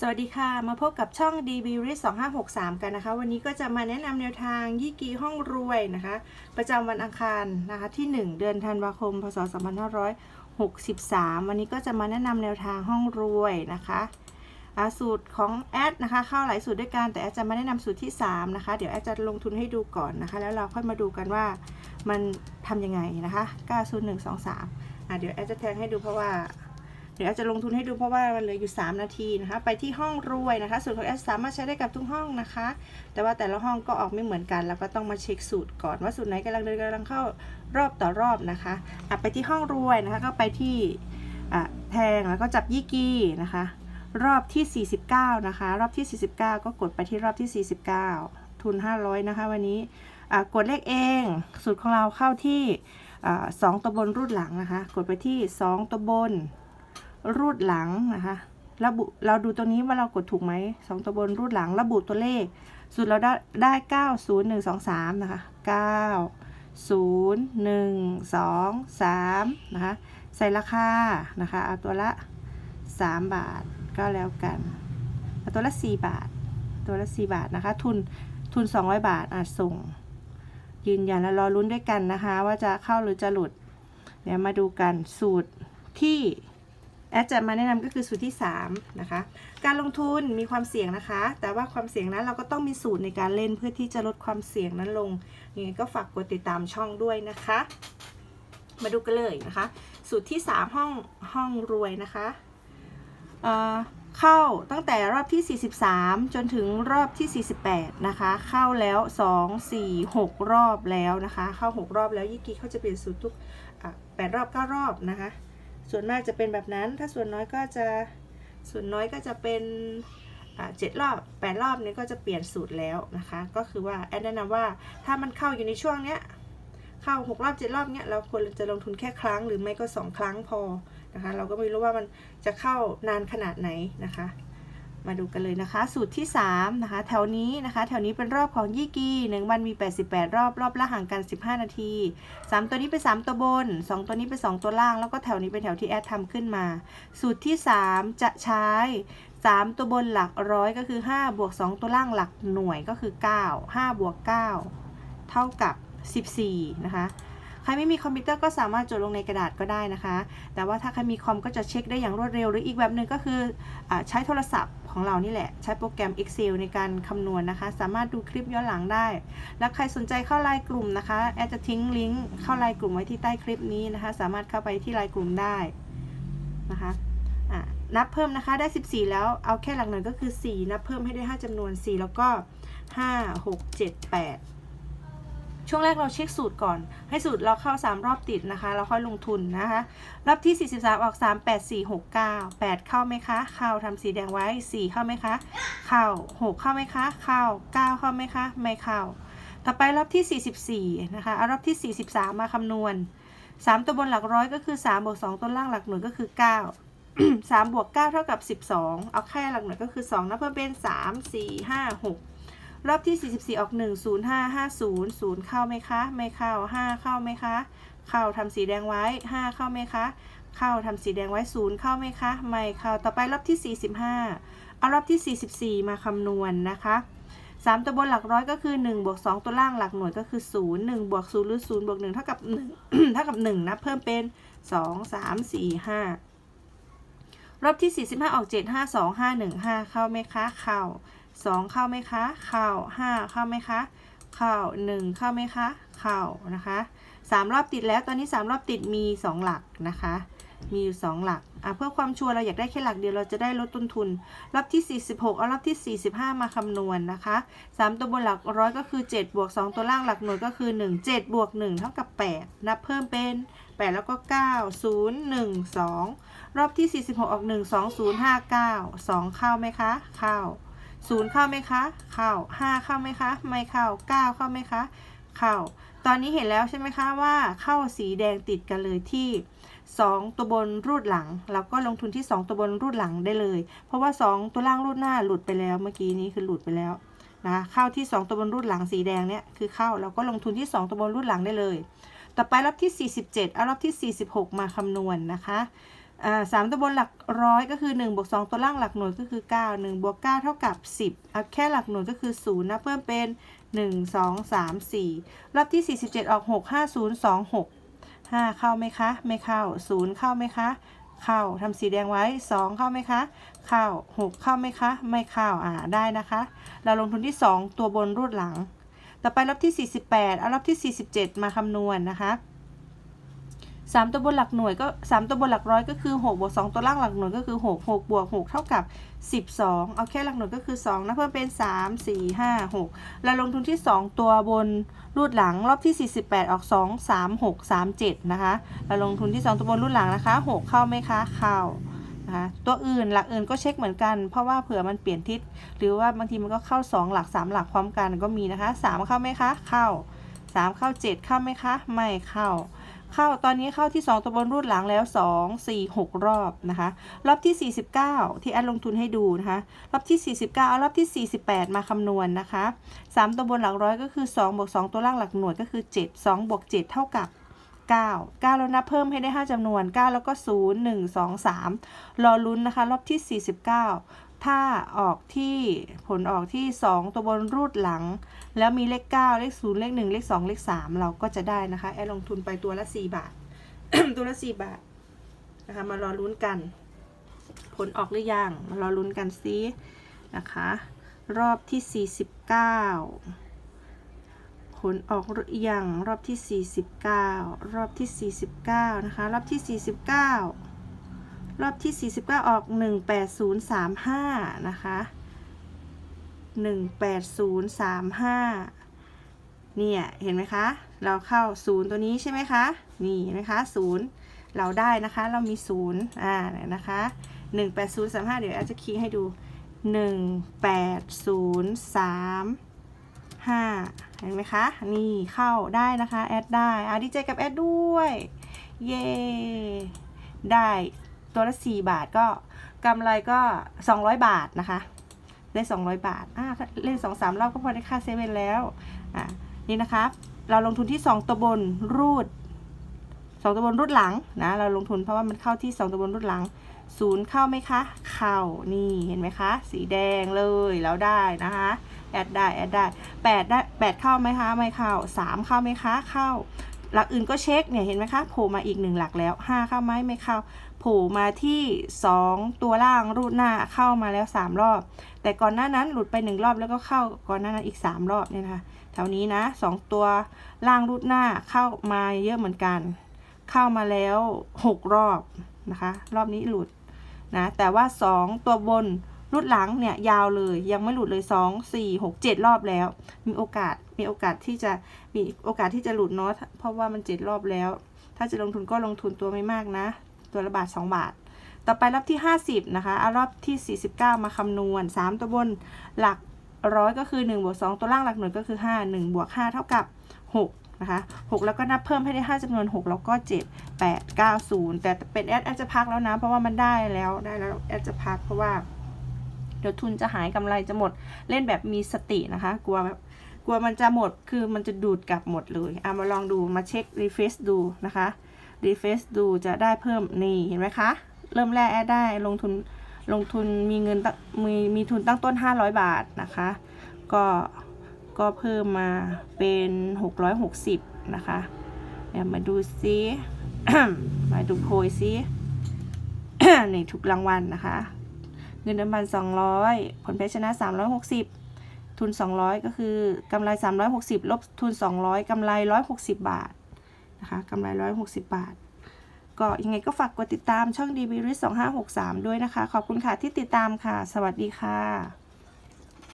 สวัสดีค่ะ มาพบกับช่อง DB r i s 2563 กันนะคะ วันนี้ก็จะมาแนะนำแนวทางยี่กีห้องรวยนะคะ ประจำวันอังคารนะคะที่ 1 เดือนธันวาคม พศ 2563 วันนี้ก็จะมาแนะนำแนวทางห้องรวยนะคะสูตรของแอดนะคะเข้าหลายสูตรด้วยกันแต่แอดจะมาแนะนำสูตรที่ 3 นะคะ เดี๋ยวแอดจะลงทุนให้ดูก่อนนะคะ แล้วเราค่อยมาดูกันว่ามันทำยังไงนะคะ9 0 1 2 3อะเดี๋ยวแอดจะแทงให้ดูเพราะว่า เดี๋ยวอาจจะลงทุนให้ดูเพราะว่ามันเหลืออยู่ 3 นาทีนะคะ ไปที่ห้องรวยนะคะ สูตรของแอดสามารถใช้ได้กับทุกห้องนะคะ แต่ว่าแต่ละห้องก็ออกไม่เหมือนกัน แล้วก็ต้องมาเช็คสูตรก่อนว่าสูตรไหนกำลังเดินกำลังเข้ารอบต่อรอบนะคะอะไปที่ห้องรวยนะคะ ก็ไปที่แทงแล้วก็จับยี่กีนะคะ รอบที่ 49 นะคะ รอบที่ 49 ก็กดไปที่รอบที่ 49 ทุน 500 นะคะ วันนี้กดเลขเองสูตรของเราเข้าที่อสองตัวบนรูดหลังนะคะ กดไปที่ 2 ตัวบน รูดหลังนะคะระบุเราดูตัวนี้ว่าเรากดถูกไหมสองตัวบนรูดหลังระบุตัวเลข สุดเราได้ได้เก้าศูนย์หนึ่งสองสามนะคะเก้าศูนย์หนึ่งสองสามนะคะใส่ราคานะคะเอาตัวละสามบาทก็แล้วกันเอาตัวละสี่บาท ตัวละสี่บาทนะคะ ทุนทุนสองร้อยบาทอาจส่ง ยืนยันแล้วรอลุ้นด้วยกันนะคะ ว่าจะเข้าหรือจะหลุดเดี๋ยวมาดูกันสูตรที่ แอดจะมาแนะนำก็คือสูตรที่3นะคะ การลงทุนมีความเสี่ยงนะคะ แต่ว่าความเสี่ยงนั้นเราก็ต้องมีสูตรในการเล่นเพื่อที่จะลดความเสี่ยงนั้นลงยังไงก็ฝากกดติดตามช่องด้วยนะคะ มาดูกันเลยนะคะ สูตรที่ 3 ห้องห้องรวยนะคะเเข้าตั้งแต่รอบที่ 43 จนถึงรอบที่ 48 นะคะ เข้าแล้ว 2 4 6 รอบแล้วนะคะ เข้า 6 รอบแล้วยี่กีเขาจะเปลี่ยนสูตรทุก8รอบ9รอบนะคะ ส่วนมากจะเป็นแบบนั้น ถ้าส่วนน้อยก็จะส่วนน้อยก็จะเป็นเจ็ดรอบแปดรอบนี้ก็จะเปลี่ยนสูตรแล้วนะคะ ก็คือว่าแอนแนะนำว่าถ้ามันเข้าอยู่ในช่วงเนี้ยเข้าหกรอบเจ็ดรอบเนี้ยเราควรจะลงทุนแค่ครั้งหรือไม่ก็สองครั้งพอนะคะ เราก็ไม่รู้ว่ามันจะเข้านานขนาดไหนนะคะ มาดูกันเลยนะคะ สูตรที่ 3 นะคะ แถวนี้นะคะ แถวนี้เป็นรอบของยี่กีหนึ่งวันมี 88 รอบ รอบละห่างกัน 15 นาที 3 ตัวนี้เป็น 3 ตัวบน 2 ตัวนี้เป็น 2 ตัวล่าง แล้วก็แถวนี้เป็นแถวที่แอดทำขึ้นมา สูตรที่ 3 จะใช้ 3 ตัวบนหลักร้อยก็คือ 5 บวก 2 ตัวล่างหลักหน่วยก็คือ 9 5 บวก 9 เท่ากับ 14 นะคะใครไม่มีคอมพิวเตอร์ก็สามารถจดลงในกระดาษก็ได้นะคะ แต่ว่าถ้าใครมีคอมก็จะเช็คได้อย่างรวดเร็ว หรืออีกแบบหนึ่งก็คืออใช้โทรศัพท์ ของเรานี่แหละ ใช้โปรแกรม Excel ในการคำนวณนะคะ สามารถดูคลิปย้อนหลังได้ แล้วใครสนใจเข้าไลน์กลุ่มนะคะแอดจะทิ้งลิงก์เข้าไลน์กลุ่มไว้ที่ใต้คลิปนี้นะคะ สามารถเข้าไปที่ไลน์กลุ่มได้นะคะนับเพิ่มนะคะได้ 14 แล้วเอาแค่หลักหน่อยก็คือ 4 นับเพิ่มให้ได้ 5จำนวน 4 แล้วก็ 5 6 7 8 ช่วงแรกเราเช็คสูตรก่อน ให้สูตรเราเข้า 3 รอบติดนะคะเราค่อยลงทุนนะคะ รอบที่ 43 ออก 3 8 4 6 9 8 เข้าไหมคะ เข้าทำสีแดงไว้ 4 เข้าไหมคะ เข้า 6 เข้าไหมคะ เข้า 9 เข้าไหมคะ ไม่เข้า ต่อไปรอบที่ 44 นะคะเอารอบที่ 43 มาคำนวณ 3 ตัวบนหลักร้อยก็คือ 3 บวก 2 ตัวล่างหลักหน่วยก็คือ 9 3บวก9เท่ากับ 12 เอาแค่หลักหน่วยก็คือ2นะเพิ่มเป็น 3 4 5 6 รอบที่ 44 ออก 1 0 5 5 0 0 เข้าไหมคะ ไม่เข้า 5 เข้าไหมคะ เข้าทำสีแดงไว้ 5 เข้าไหมคะ เข้าทำสีแดงไว้ 0 เข้าไหมคะ ไม่เข้า ต่อไปรอบที่ 45 เอารอบที่ 44 มาคำนวณนะคะ 3 ตัวบนหลักร้อยก็คือ1บวก2ตัวล่างหลักหน่วยก็คือ 0 1บวก0หรือ0บวก1เท่ากับ1เท่ากับ1นะเพิ่มเป็น 2 3 4 5รอบที่ 45 ออก 7 5 2 5 1 5 เข้าไหมคะ เข้า 2 เข้าไหมคะเข้า5เข้าไหมคะเข้า1เข้าไหมคะเข้านะคะ3รอบติดแล้วตอนนี้ 3 รอบติดมี 2 หลักนะคะ มีอยู่ 2 หลักอะเพื่อความชัวร์เราอยากได้แค่หลักเดียวเราจะได้ลดต้นทุน รอบที่ 46 เอารอบที่ 45 มาคำนวณนะคะ 3 ตัวบนหลักร้อยก็คือ 7 บวก 2 ตัวล่างหลักหน่วยก็คือ 1 7 บวก 1 เท่ากับ 8 นับเพิ่มเป็น 8 แล้วก็ 9 0 1 2 รอบที่ 46 ออก 1 2 0 5 9 2 เข้าไหมคะ เข้า ศูนย์เข้าไหมคะ เข้าห้าเข้าไหมคะ ไม่เข้าเก้าเข้าไหมคะ เข้า ตอนนี้เห็นแล้วใช่ไหมคะว่าเข้าสีแดงติดกันเลยที่2 ตัวบนรูดหลังเราก็ลงทุนที่ 2 ตัวบนรูดหลังได้เลย เพราะว่า 2 ตัวล่างรูดหน้าหลุดไปแล้วเมื่อกี้นี้คือหลุดไปแล้วนะคะเข้าที่ 2 ตัวบนรูดหลังสีแดงเนี่ยคือเข้าเราก็ลงทุนที่ 2 ตัวบนรูดหลังได้เลย ต่อไปรอบที่ 47เอารอบที่ 46 มาคำนวณนะคะ อ่าสามตัวบนหลักร้อยก็คือ1บวก2ตัวล่างหลักหน่วยก็คือ 9 1บวก9เท่ากับ 10เอาแค่หลักหน่วยก็คือ0นะเพิ่มเป็น 1 2 3 4 รอบที่ 47 ออก 6 5 0 2 6 5 เข้าไหมคะ ไม่เข้า 0 เข้าไหมคะ เข้าทำสีแดงไว้ 2 เข้าไหมคะ เข้า 6 เข้าไหมคะ ไม่เข้าอ่าได้นะคะ เราลงทุนที่ 2 ตัวบนรูดหลัง ต่อไปรอบที่ 48 เอารอบที่ 47 มาคำนวณนะคะ สามตัวบนหลักหน่วยก็สามตัวบนหลักร้อยก็คือ6บวก2ตัวล่างหลักหน่วยก็คือ 6 6บวก6เท่ากับ 12 เอาแค่หลักหน่วยก็คือ2นะเพิ่มเป็น 3 4 5 6 เราลงทุนที่ 2 ตัวบนรูดหลังรอบที่ 48 ออก 2 3 6 3 7 นะคะ เราลงทุนที่ 2 ตัวบนรูดหลังนะคะ 6 เข้าไหมคะเข้านะคะตัวอื่นหลักอื่นก็เช็คเหมือนกัน เพราะว่าเผื่อมันเปลี่ยนทิศหรือว่าบางทีมันก็เข้า 2 หลัก 3 หลักพร้อมกันก็มีนะคะ 3 เข้าไหมคะเข้า 3 เข้า 7 เข้าไหมคะไม่เข้า เข้าตอนนี้เข้าที่ 2 ตัวบนรูดหลังแล้ว 2 4 6 รอบนะคะ รอบที่ 49 ที่แอดลงทุนให้ดูนะคะ รอบที่ 49 เอารอบที่ 48 มาคำนวณนะคะ 3 ตัวบนหลักร้อยก็คือ2บวก2ตัวล่างหลักหน่วยก็คือ 7 2บวก7เท่ากับ 9 9 แล้วนับเพิ่มให้ได้ 5จำนวน 9 แล้วก็ 0 1 2 3 รอลุ้นนะคะ รอบที่ 49 ถ้าออกที่ผลออกที่ 2 ตัวบนรูดหลัง แล้วมีเลข 9 เลข 0 เลข 1 เลข 2 เลข 3 เราก็จะได้นะคะแอดลงทุนไปตัวละ 4 บาท ตัวละ 4 บาทนะคะมารอลุ้นกัน ผลออกหรือยังมารอลุ้นกันซินะคะ รอบที่ 49 ผลออกหรือยังรอบที่ 49 รอบที่ 49 นะคะ รอบที่ 49 รอบที่ 49 ออก 18035 นะคะ 18035 เนี่ย เห็นไหมคะ เราเข้า 0 ตัวนี้ใช่ไหมคะ นี่นไหมคะ 0 เราได้นะคะ เรามี 0 อ่านี่ยนะคะ 18035 เดี๋ยวอาจจะคีย์ให้ดู 18035 เห็นไหมคะ นี่เข้าได้นะคะ แอดได้ อะดีใจกับแอดด้วย เย้ได้ ตัวละ 4 บาทก็กำไรก็ 200 บาทนะคะ ได้ 200 บาทอ่าเล่น2-3รอบก็พอได้ค่าเซเว่นแล้วอ่านี่นะคะ เราลงทุนที่ 2 ตัวบนรูด 2 ตัวบนรูดหลังนะเราลงทุนเพราะว่ามันเข้าที่ 2 ตัวบนรูดหลังศูนย์เข้าไหมคะ เข้า นี่เห็นไหมคะ สีแดงเลย แล้วได้นะคะ แอดได้ แอดได้แปดได้แปดเข้าไหมคะ ไม่เข้าสามเข้าไหมคะ เข้า หลักอื่นก็เช็คเนี่ยเห็นไหมคะโผล่มาอีกหนึ่งหลักแล้วห้าเข้าไหมไม่เข้าโผล่มาที่สองตัวล่างรูดหน้าเข้ามาแล้วสามรอบ แต่ก่อนหน้านั้นหลุดไปหนึ่งรอบแล้วก็เข้าก่อนหน้านั้นอีกสามรอบเนี่ยนะคะแถวนี้นะสองตัวล่างรูดหน้าเข้ามาเยอะเหมือนกัน เข้ามาแล้วหกรอบนะคะ รอบนี้หลุดนะแต่ว่า 2 ตัวบน รุดหลังเนี่ยยาวเลยยังไม่หลุดเลย 2 4 6 7 รอบแล้ว มีโอกาสมีโอกาสที่จะมีโอกาสที่จะหลุดเนาะเพราะว่ามัน 7 รอบแล้ว ถ้าจะลงทุนก็ลงทุนตัวไม่มากนะ ตัวละบาท 2 บาท ต่อไปรอบที่ 50 นะคะเอารอบที่ 49 มาคำนวณ 3 ตัวบนหลักร้อยก็คือ1บวก2ตัวล่างหลักหน่วยก็คือ 5 1บวก5เท่ากับ 6 นะคะ 6 แล้วก็นับเพิ่มให้ได้ 5จำนวน 6 แล้วก็ 7 8 9 0 แต่เป็นแอดแอดจะพักแล้วนะ เพราะว่ามันได้แล้วได้แล้วแอดจะพักเพราะว่า เดี๋ยวทุนจะหายกำไรจะหมดเล่นแบบมีสตินะคะ กลัวแบบกลัวมันจะหมดคือมันจะดูดกลับหมดเลยเอามาลองดูมาเช็ครีเฟซดูนะคะรีเฟซดูจะได้เพิ่มนี่เห็นไหมคะเริ่มแรกแอดได้ลงทุนลงทุนมีเงินตั้งมีมีทุนตั้งต้น 500 บาทนะคะ ก็ก็เพิ่มมาเป็น 660 นะคะเดี๋ยวมาดูซิมาดูโพยซิ ในี่ถูกรางวัลนะคะ งินเดิมพัน 200 ผลแพ้ชนะ 360 ทุน 200 ก็คือกำไร 360 ลบทุน 200กำไร 160 บาทนะคะกำไร 160 บาท ก็ยังไงก็ฝากกดติดตามช่อง d b r i s 2563 ด้วยนะคะ ขอบคุณค่ะที่ติดตามค่ะ สวัสดีค่ะ